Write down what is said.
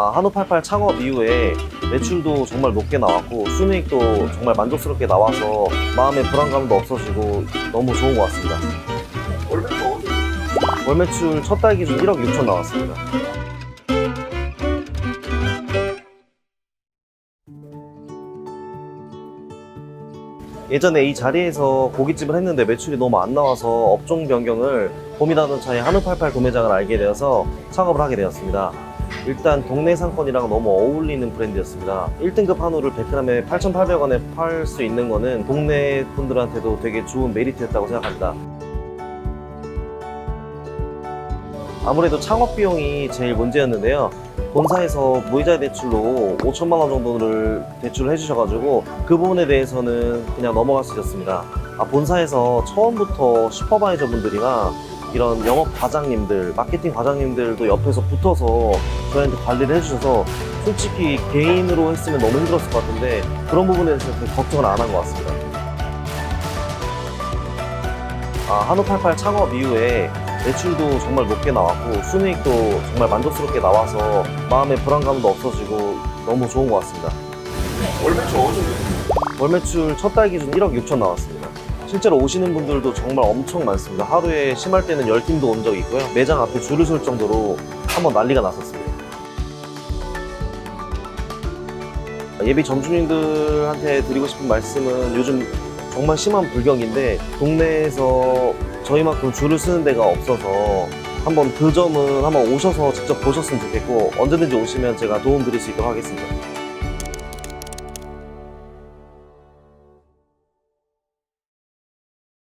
아, 한우88 창업 이후에 매출도 정말 높게 나왔고 순이익도 정말 만족스럽게 나와서 마음의 불안감도 없어지고 너무 좋은 것 같습니다. 월 매출 첫 달 기준 1억 6천 나왔습니다. 예전에 이 자리에서 고깃집을 했는데 매출이 너무 안 나와서 업종 변경을 고민하던 차에 한우88 구매장을 알게 되어서 창업을 하게 되었습니다. 일단 동네 상권이랑 너무 어울리는 브랜드였습니다. 1등급 한우를 100g에 8,800원에 팔 수 있는 거는 동네 분들한테도 되게 좋은 메리트였다고 생각합니다. 아무래도 창업 비용이 제일 문제였는데요. 본사에서 무이자 대출로 5천만 원 정도를 대출을 해주셔가지고 그 부분에 대해서는 그냥 넘어갈 수 있었습니다. 아, 본사에서 처음부터 슈퍼바이저 분들이나 이런 영업 과장님들, 마케팅 과장님들도 옆에서 붙어서 저희한테 관리를 해주셔서 솔직히 개인으로 했으면 너무 힘들었을 것 같은데 그런 부분에 대해서 걱정을 안 한 것 같습니다. 아, 한우88 창업 이후에 매출도 정말 높게 나왔고 순이익도 정말 만족스럽게 나와서 마음의 불안감도 없어지고 너무 좋은 것 같습니다. 월 매출 어느 정도? 월 매출 첫 달 기준 1억 6천 나왔습니다. 실제로 오시는 분들도 정말 엄청 많습니다. 하루에 심할 때는 10팀도 온 적이 있고요. 매장 앞에 줄을 설 정도로 한번 난리가 났었습니다. 예비 점주님들한테 드리고 싶은 말씀은 요즘 정말 심한 불경인데 동네에서 저희만큼 줄을 쓰는 데가 없어서 한번 그 점은 한번 오셔서 직접 보셨으면 좋겠고 언제든지 오시면 제가 도움 드릴 수 있도록 하겠습니다.